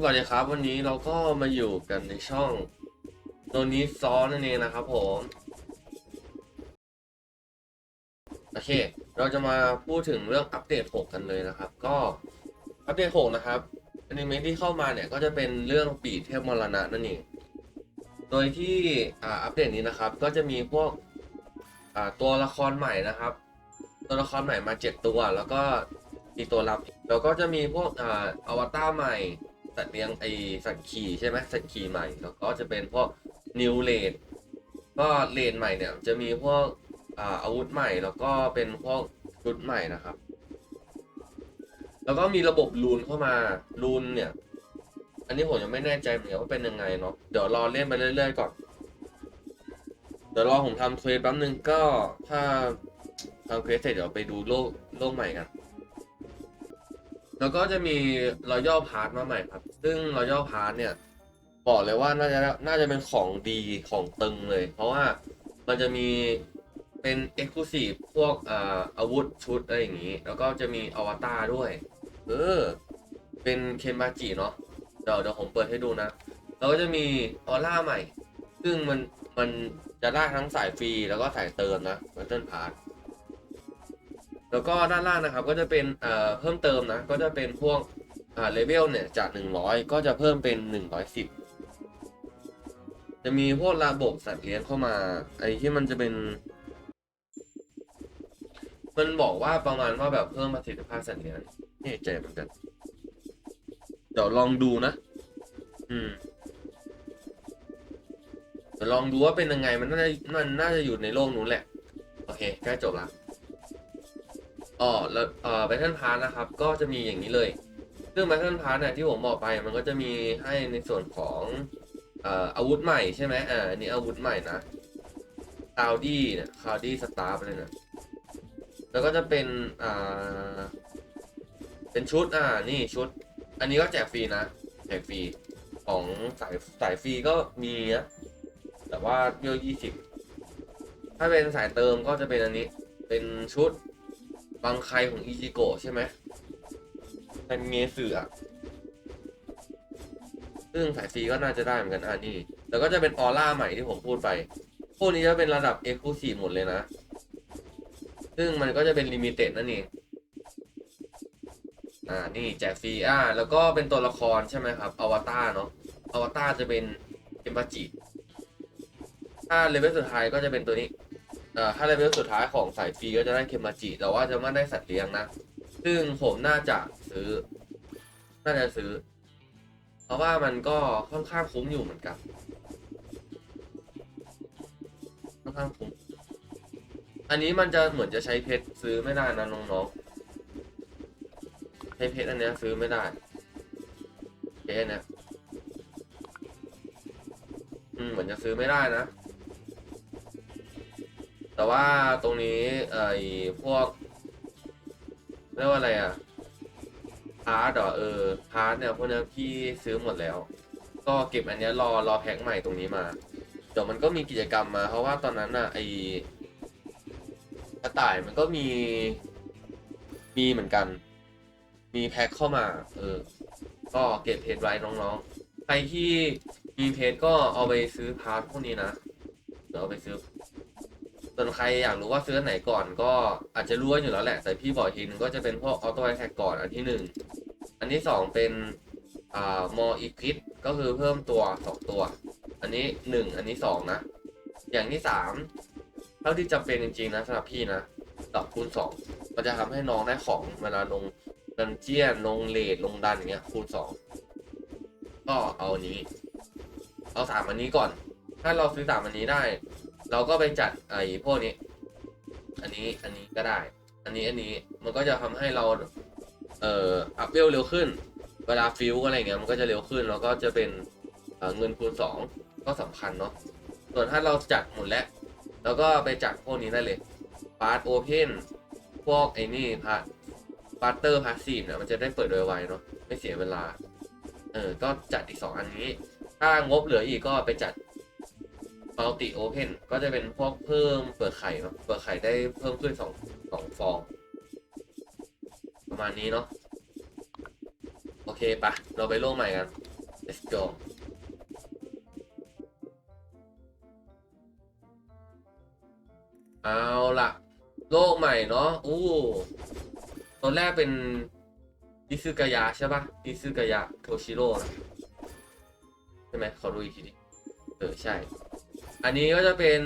สวัสดีครับ วันนี้เราก็มาอยู่กันในช่องโนนี้ซอนั่นเองนะครับผมโอเค เราจะมาพูดถึงเรื่องอัปเดต 6 กันเลยนะครับ ก็อัปเดต 6 นะครับอนิเมะที่เข้ามาเนี่ยก็จะเป็นเรื่องปีเทพมรณะนั่นเองโดยที่อ่าอัปเดตนี้นะครับ ก็จะมีพวกอ่าตัวละครใหม่นะครับ ตัวละครใหม่มา 7 ตัว แล้วก็มีตัวรับแล้วก็จะมีพวกอ่าอวตารใหม่ สัตว์เลี้ยงไอสัตว์ขี่ใช่ไหมสัตว์ขี่ใหม่แล้วก็จะเป็นพวกนิวเลดก็เลนใหม่เนี่ยจะมีพวกอ่าอาวุธใหม่แล้วก็เป็นพวกชุดใหม่นะครับ แล้วก็มีระบบรูนเข้ามารูนเนี่ย อันนี้ผมยังไม่แน่ใจเหมือนกันว่าเป็นยังไงเนาะเดี๋ยวรอเล่นไปเรื่อยๆก่อนเดี๋ยวรอผมทำเควสแป๊บนึงก็ถ้าทำเควสเสร็จเดี๋ยวไปดูโลกโลกใหม่กัน แล้วก็จะมีรอยัลพาร์ทมาใหม่ครับ ซึ่งรอยัลพาร์ทเนี่ย บอกเลยว่าน่าจะน่าจะเป็นของดีของตึงเลย เพราะว่ามันจะมีเป็นเอ็กซ์คลูซีฟพวกอ่าอาวุธชุดอะไรอย่างนี้ แล้วก็จะมีอวตารด้วย เออ เป็นเคนมาจิเนาะเดี๋ยวเดี๋ยวผมเปิดให้ดูนะแล้วก็จะมีออร่าใหม่ ซึ่งมันมันจะได้ทั้งสายฟรีแล้วก็สายเติมนะเวอร์ชันพาร์ท แล้วก็ด้านล่างนะครับก็จะเป็นเอ่อเพิ่มเติมนะ ก็จะเป็นพวกอ่าเลเวลเนี่ยจาก 100 ก็จะเพิ่มเป็น 110 จะมีพวกระบบสัตว์เลี้ยงเข้ามา ไอ้ที่มันจะเป็น มันบอกว่าประมาณว่าแบบเพิ่มประสิทธิภาพสัตว์เลี้ยงนี่ใจเหมือนกัน เดี๋ยวลองดูนะ อืมเดี๋ยวลองดูว่าเป็นยังไงมันน่าจะมันน่าจะอยู่ในโลกนู้นแหละ โอเคใกล้จบละ อ๋อแล้วเอ่อแบทเทิลพาร์นะครับ ก็จะมีอย่างนี้เลย ซึ่งแบทเทิลพาร์เนี่ยที่ผมบอกไปมันก็จะมีให้ในส่วนของเอ่ออาวุธใหม่ใช่ไหมอ่าอันนี่อาวุธใหม่นะคาวดี้เนี่ยคาวดี้สตาร์ฟเลยนะแล้วก็จะเป็นอ่าเป็นชุดอ่านี่ชุด อันนี้ก็แจกฟรีนะแจกฟรีของสายสายฟรีก็มีนะแต่ว่าเยอะยี่สิบถ้าเป็นสายเติมก็จะเป็นอันนี้ เป็นชุด บางใครของอิจิโกะใช่ไหมเป็นเงสืออะซึ่งสายฟีก็น่าจะได้เหมือนกันอ่านี่แล้วก็จะเป็นออร่าใหม่ที่ผมพูดไป พวกนี้จะเป็นระดับเอ็กซ์คลูซีฟหมดเลยนะ ซึ่งมันก็จะเป็นลิมิเต็ดนั่นเอง อ่า นี่แจกฟรีอ่า แล้วก็เป็นตัวละครใช่ไหมครับ อวตารเนาะ อวตารจะเป็นเอมบาจิ ถ้าเลเวลสุดท้ายก็จะเป็นตัวนี้ อ่อถ้าเลเวลสุดท้ายของสายฟรีก็จะได้เคมาจิแต่ว่าจะไม่ได้สัตว์เลี้ยงนะ ซึ่งผมน่าจะซื้อ น่าจะซื้อ เพราะว่ามันก็ค่อนข้างคุ้มอยู่เหมือนกัน ค่อนข้างคุ้ม อันนี้มันจะเหมือนจะใช้เพชรซื้อไม่ได้นะน้องๆใช้เพชรอันเนี้ยซื้อไม่ได้เพชรอันเนี้ยอืมเหมือนจะซื้อไม่ได้นะ แต่ว่าตรงนี้ไอ้พวกเรียกว่าอะไรอะพาร์ทเหรอเออพาร์ทเนี่ยพวกเนี้ยพี่ซื้อหมดแล้ว ก็เก็บอันเนี้ยรอรอแพ็คใหม่ตรงนี้มาเดี๋ยวมันก็มีกิจกรรมมา เพราะว่าตอนนั้นน่ะไอ้กระต่ายมันก็มีมีเหมือนกัน มีแพ็คเข้ามา เออ ก็เก็บเพจไว้น้องๆ ใครที่มีเพจก็เอาไปซื้อพาร์ทพวกนี้นะเดี๋ยวเอาไปซื้อ ส่วนใครอยากรู้ว่าซื้อไหนก่อนก็อาจจะรู้กันอยู่แล้วแหละแต่พี่บอกทีนึงก็จะเป็นพวกออโต้แท็กก่อนอันที่หนึ่งอันที่สองเป็นอ่ามออีคิดก็คือเพิ่มตัวสองตัว อันนี้หนึ่งอันนี้สองนะ อย่างที่สามเท่าที่จำเป็นจริงๆนะสำหรับพี่นะดอกคูณสองมันจะทำให้น้องได้ของเวลาลงดันเจียนลงเลดลงดันอย่างเงี้ยคูณสองก็เอาอันนี้ เอาสามอันนี้ก่อน ถ้าเราซื้อสามอันนี้ได้ เราก็ไปจัดไอ้พวกนี้ อันนี้อันนี้ก็ได้ อันนี้อันนี้มันก็จะทำให้เรา เอ่ออัพเวลเร็วขึ้น เวลาฟิวอะไรเงี้ยมันก็จะเร็วขึ้น แล้วก็จะเป็นเเงินคูณสองก็สำคัญเนาะส่วนถ้าเราจัดหมดแล้วเราก็ไปจัดพวกนี้ได้เลยพาร์ทโอเพนพวกไอ้นี่พาร์ทพาร์เตอร์พาสซีฟเนี่ยมันจะได้เปิดโดยไวเนาะไม่เสียเวลาเออก็จัดอีกสองอันนี้ ถ้างบเหลืออีกก็ไปจัด มัลติโอเพนก็จะเป็นพวกเพิ่มเปลือกไข่เนาะเปลือกไข่ได้เพิ่มขึ้นสองสองฟอง ประมาณนี้เนาะโอเคปะเราไปโลกใหม่กัน let's go เอาละโลกใหม่เนาะอู้ตอนแรกเป็นดิซึกายะใช่ปะดิซึกายะโทชิโร่ใช่ไหมขอดูอีกทีดิเออใช่ อันนี้ก็จะเป็น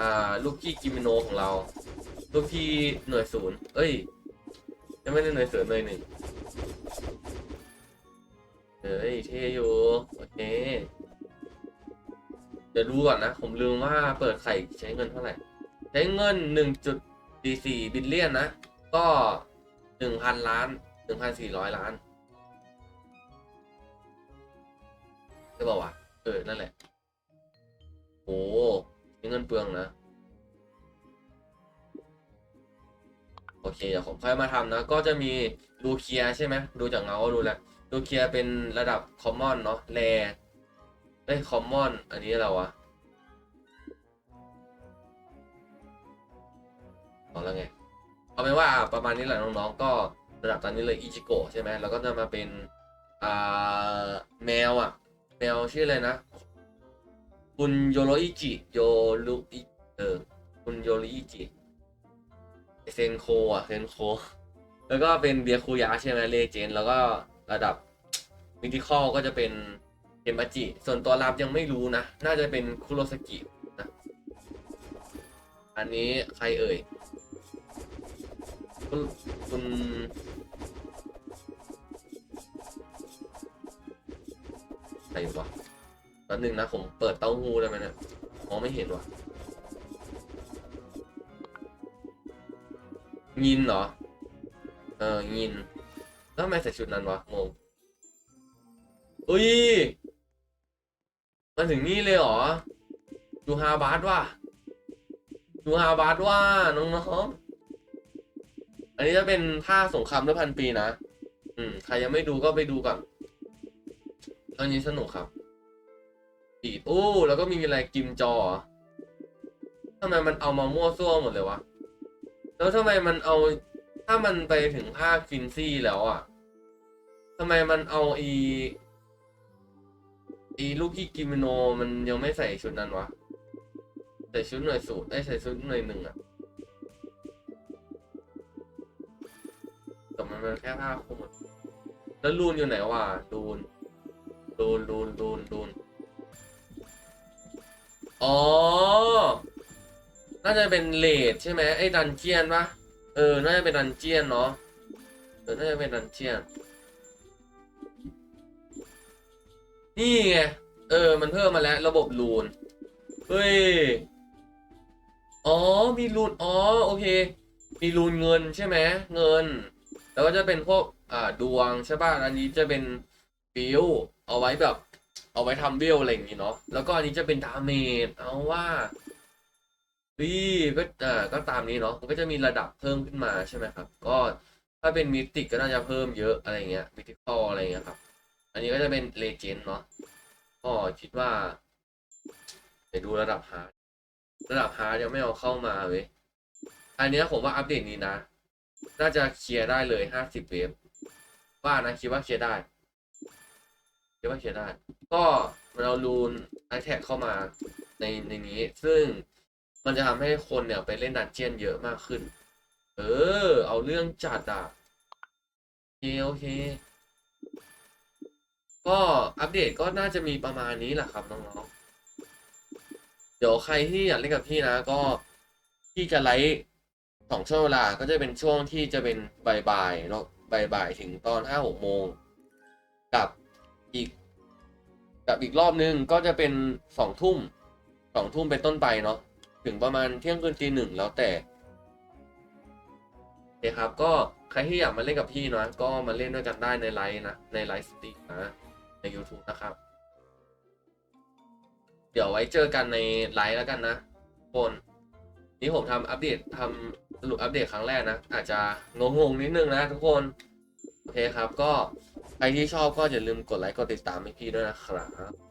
อ่าลูกพี่กิมิโนของเรา ลูกพี่หน่วยศูนย์เอ้ยยังไม่ได้หน่วยศูนย์หน่วยหนึ่งเฮ้ยเท่อยู่โอเคเดี๋ยวดูก่อนนะ ผมลืมว่าเปิดไข่ใช้เงินเท่าไหร่ ใช้เงิน1.44บิลเลียนนะ ก็1,000ล้าน1,400ล้านใช่ป่าเออ นั่นแหละ อ้ใช้เงินเปลืองนะ โอเคเดี๋ยวผมค่อยมาทำนะ ก็จะมีลูเคียใช่ไหมดูจากเงาก็ดูแล้วลูเคียเป็นระดับคอมมอนเนาะแรเอ้ยคอมมอน อันนี้อะไรวะเอาแล้วไงเอาเป็นว่าประมาณนี้แหละน้องๆ ก็ระดับตอนนี้เลยอิจิโกะใช่ไหมแล้วก็จะมาเป็นอ่าแมวอะแมวชื่ออะไรนะ คุณโยโรอิจิโยรุอิเออคุณโยริอิจิเซนโคอะเซนโค แล้วก็เป็นเบียคูยาใช่ไหมเลเจน แล้วก็ระดับมิติคอลก็จะเป็นเกมบัจิ ส่วนตัวรับยังไม่รู้นะ น่าจะเป็นคุโรสกินะ อันนี้ใครเอ่ย คุณคุณใครวะ ป๊บนึงนะผมเปิดเต้าหู้ได้ไหมเนี่ยมองไม่เห็นวะยินเหรอ เออยิน แล้วทำไมใส่ชุดนั้นวะงงอุ้ยมาถึงนี่เลยเหรอดูฮาบาสว่ะดูฮาบาสว่าน้องๆอันนี้จะเป็นภาสงครามด้วยพันปีนะ อืม ใครยังไม่ดูก็ไปดูก่อนเรื่องนี้สนุกครับ ปีดอู้แล้วก็มีอะไรกิมจอทำไมมันเอามามั่วซั่วหมดเลยวะ แล้วทำไมมันเอา ถ้ามันไปถึงภาคฟินซี่แล้วอะทำไมมันเอาอีอีลูกพี่กิมิโนมันยังไม่ใส่ชุดนั้นวะใส่ชุดหน่วยสูตรไอ้ยใส่ชุดหน่วยหนึ่งอะแต่มันเป็นแค่ผ้าคลุมแล้วรูนอยู่ไหนวะรูนรูนรูนรูนรูน อ๋อ น่าจะเป็นเลดใช่ไหมไอ้ดันเจียนปะเออ น่าจะเป็นดันเจียนเนาะ เออ น่าจะเป็นดันเจียน นี่ไง เออ มันเพิ่มมาแล้วระบบรูน เฮ้ย อ๋อ มีรูน อ๋อ โอเค มีรูนเงินใช่ไหม เงิน แล้วก็จะเป็นพวก อ่า ดวงใช่ป่ะ อันนี้จะเป็นฟิวเอาไว้แบบ เอาไว้ทำเวลอะไรอย่างงี้เนาะแล้วก็อันนี้จะเป็นดาเมจเอาว่าวีก็อ่าก็ตามนี้เนาะมันก็จะมีระดับเพิ่มขึ้นมาใช่ไหมครับ ก็ถ้าเป็นมิติกก็น่าจะเพิ่มเยอะอะไรเงี้ยมิติคออะไรเงี้ยครับ อันนี้ก็จะเป็นเลเจนด์เนาะก็คิดว่าเดี๋ยวดูระดับฮาร์ดระดับฮาร์ดยังไม่เอาเข้ามาเว้ยอันนี้ผมว่าอัปเดตนี้นะ น่าจะเคลียร์ได้เลยห้าสิบเวฟว่านะคิดว่าเคลียร์ได้ คิดว่าเคลียร์ได้ ก็เอารูนไอแท็กเข้ามาในในนี้ ซึ่งมันจะทำให้คนเนี่ยไปเล่นดันเจียนเยอะมากขึ้น เออ เอาเรื่องจัดอะโอเคโอเค ก็อัปเดตก็น่าจะมีประมาณนี้แหละครับน้องๆ เดี๋ยวใครที่อยากเล่นกับพี่นะ ก็พี่จะไลฟ์สองช่วงเวลา ก็จะเป็นช่วงที่จะเป็นบ่ายๆเนาะบ่ายๆถึงตอนห้าหกโมงกับ อีกกับอีกรอบนึงก็จะเป็นสองทุ่มสองทุ่มเป็นต้นไปเนาะถึงประมาณเที่ยงคืนตีหนึ่งแล้วแต่โอเคครับ ก็ใครที่อยากมาเล่นกับพี่นะก็มาเล่นด้วยกันได้ในไลฟ์นะ ในไลฟ์สตรีมนะใน YouTube นะครับ เดี๋ยวไว้เจอกันในไลฟ์แล้วกันนะทุกคน นี่ผมทำอัปเดตทำสรุปอัปเดตครั้งแรกนะ อาจจะงงๆนิดนึงนะทุกคน โอเคครับก็ ใครที่ชอบก็อย่าลืมกดไลค์กดติดตามให้พี่ด้วยนะครับ